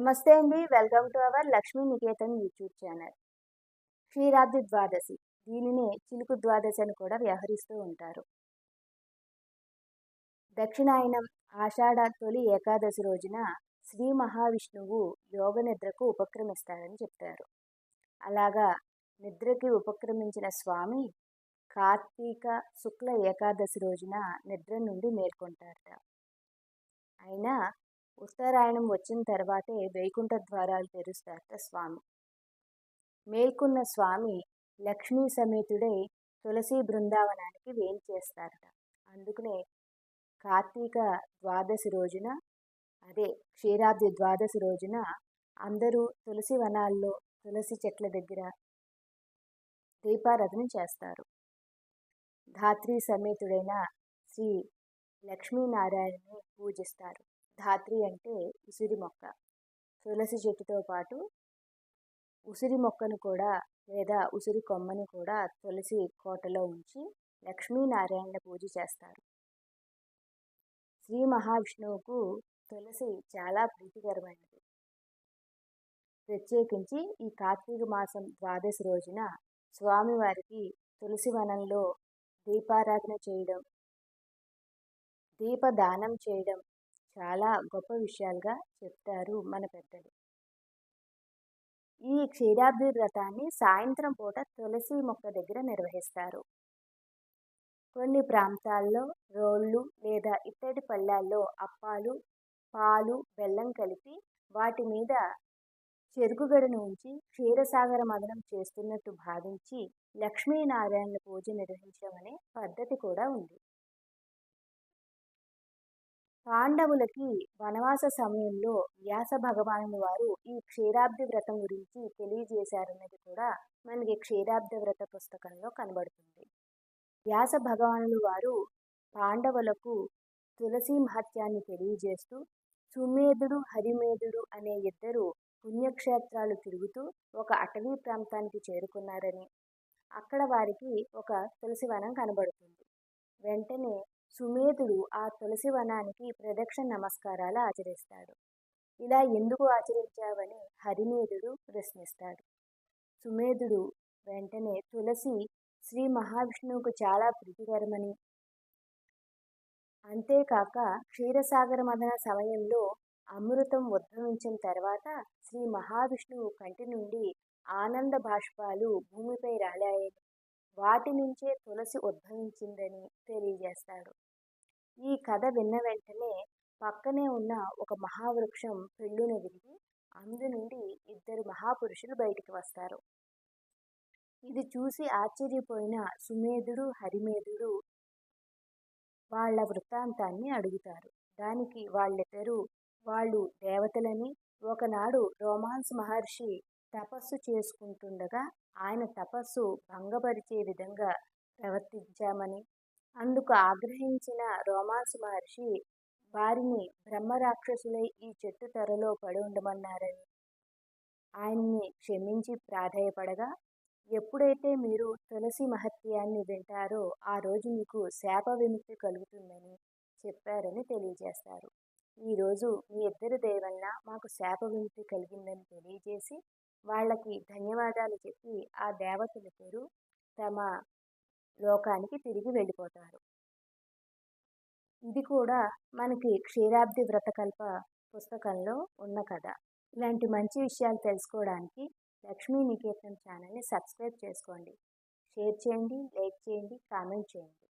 నమస్తే అండి. Welcome to our Lakshmi Niketan YouTube channel. Ksheerabdi Dwadashi. దీనినే చిలుకు ద్వాదశి అని కూడా వ్యవహరిస్తూ ఉంటారు. దక్షిణాయనం ఆషాఢ తొలి ఏకాదశి రోజున శ్రీ మహావిష్ణువు యోగ నిద్రకు ఉపక్రమిస్తాడని చెప్తారు. అలాగా నిద్రకి ఉపక్రమించిన స్వామి కార్తీక శుక్ల ఏకాదశి రోజున నిద్ర నుండి మేల్కొంటారట. అయినా ఉత్తరాయణం వచ్చిన తర్వాతే వైకుంఠ ద్వారాలు తెరుస్తారట స్వామి. మేల్కొన్న స్వామి లక్ష్మీ సమేతుడై తులసి బృందావనానికి వేలు చేస్తారట. అందుకనే కార్తీక ద్వాదశి రోజున అదే క్షీరాబ్ది ద్వాదశి రోజున అందరూ తులసి వనాల్లో తులసి చెట్ల దగ్గర దీపారాధన చేస్తారు. ధాత్రి సమేతుడైన శ్రీ లక్ష్మీనారాయణని పూజిస్తారు. ధాత్రి అంటే ఉసిరి మొక్క. తులసి చెట్టుతో పాటు ఉసిరి మొక్కను కూడా లేదా ఉసిరి కొమ్మని కూడా తులసి కోటలో ఉంచి లక్ష్మీనారాయణ పూజ చేస్తారు. శ్రీ మహావిష్ణువుకు తులసి చాలా ప్రీతికరమైనది. ప్రత్యేకించి ఈ కార్తీక మాసం ద్వాదశి రోజున స్వామివారికి తులసి వనంలో దీపారాధన చేయడం దీపదానం చేయడం చాలా గొప్ప విషయాలుగా చెప్తారు మన పెద్దలు. ఈ క్షీరాబ్ది వ్రతాన్ని సాయంత్రం పూట తులసి మొక్క దగ్గర నిర్వహిస్తారు. కొన్ని ప్రాంతాల్లో రోళ్ళు లేదా ఇత్తడి పళ్ళాల్లో అప్పాలు పాలు బెల్లం కలిపి వాటి మీద చెరుకుగడను ఉంచి క్షీరసాగర మదనం చేస్తున్నట్టు భావించి లక్ష్మీనారాయణ పూజ నిర్వహించమనే పద్ధతి కూడా ఉంది. పాండవులకి వనవాస సమయంలో వ్యాస భగవానుని వారు ఈ క్షీరాబ్ది వ్రతం గురించి తెలియజేశారన్నది కూడా మనకి క్షీరాబ్ది వ్రత పుస్తకంలో కనబడుతుంది. వ్యాస భగవానులు వారు పాండవులకు తులసి మహత్యాన్ని తెలియజేస్తూ సుమేధుడు హరిమేధుడు అనే ఇద్దరు పుణ్యక్షేత్రాలు తిరుగుతూ ఒక అటవీ ప్రాంతానికి చేరుకున్నారని అక్కడ వారికి ఒక తులసి వనం కనబడుతుంది. వెంటనే సుమేధుడు ఆ తులసి వనానికి ప్రదక్షిణ నమస్కారాలు ఆచరిస్తాడు. ఇలా ఎందుకు ఆచరించావని హరిమేధుడు ప్రశ్నిస్తాడు. సుమేధుడు వెంటనే తులసి శ్రీ మహావిష్ణువుకు చాలా ప్రీతికరమని. అంతేకాక క్షీరసాగర మదన సమయంలో అమృతం ఉద్భవించిన తర్వాత శ్రీ మహావిష్ణువు కంటి నుండి ఆనంద బాష్పాలు భూమిపై రాలాయని. వాటి నుంచే తులసి ఉద్భవించిందని తెలియజేస్తాడు. ఈ కథ విన్న వెంటనే పక్కనే ఉన్న ఒక మహావృక్షం పెళ్ళున విరిగి అందు నుండి ఇద్దరు మహాపురుషులు బయటికి వస్తారు. ఇది చూసి ఆశ్చర్యపోయిన సుమేధుడు హరిమేధుడు వాళ్ళ వృత్తాంతాన్ని అడుగుతారు. దానికి వాళ్ళిద్దరూ వాళ్ళు దేవతలని ఒకనాడు రోమాన్స్ మహర్షి తపస్సు చేసుకుంటుండగా ఆయన తపస్సు భంగపరిచే విధంగా ప్రవర్తించామని అందుకు ఆగ్రహించిన రోమాన్స్ మహర్షి వారిని బ్రహ్మరాక్షసులై ఈ చెట్టు తెరలో పడి ఉండమన్నారని. ఆయన్ని క్షమించి ప్రాధాయపడగా ఎప్పుడైతే మీరు తులసి మహత్యాన్ని వింటారో ఆ రోజు మీకు శాప విముక్తి కలుగుతుందని చెప్పారని తెలియజేస్తారు. ఈరోజు మీ ఇద్దరి దేవల్ల మాకు శాప విముక్తి కలిగిందని తెలియజేసి వాళ్ళకి ధన్యవాదాలు చెప్పి ఆ దేవతలిద్దరూ తమ లోకానికి తిరిగి వెళ్ళిపోతారు. ఇది కూడా మనకి క్షీరాబ్ది వ్రతకల్ప పుస్తకంలో ఉన్న కథ. ఇలాంటి మంచి విషయాలు తెలుసుకోవడానికి లక్ష్మీ నికేతన్ ఛానల్ని సబ్స్క్రైబ్ చేసుకోండి. షేర్ చేయండి లైక్ చేయండి కామెంట్ చేయండి.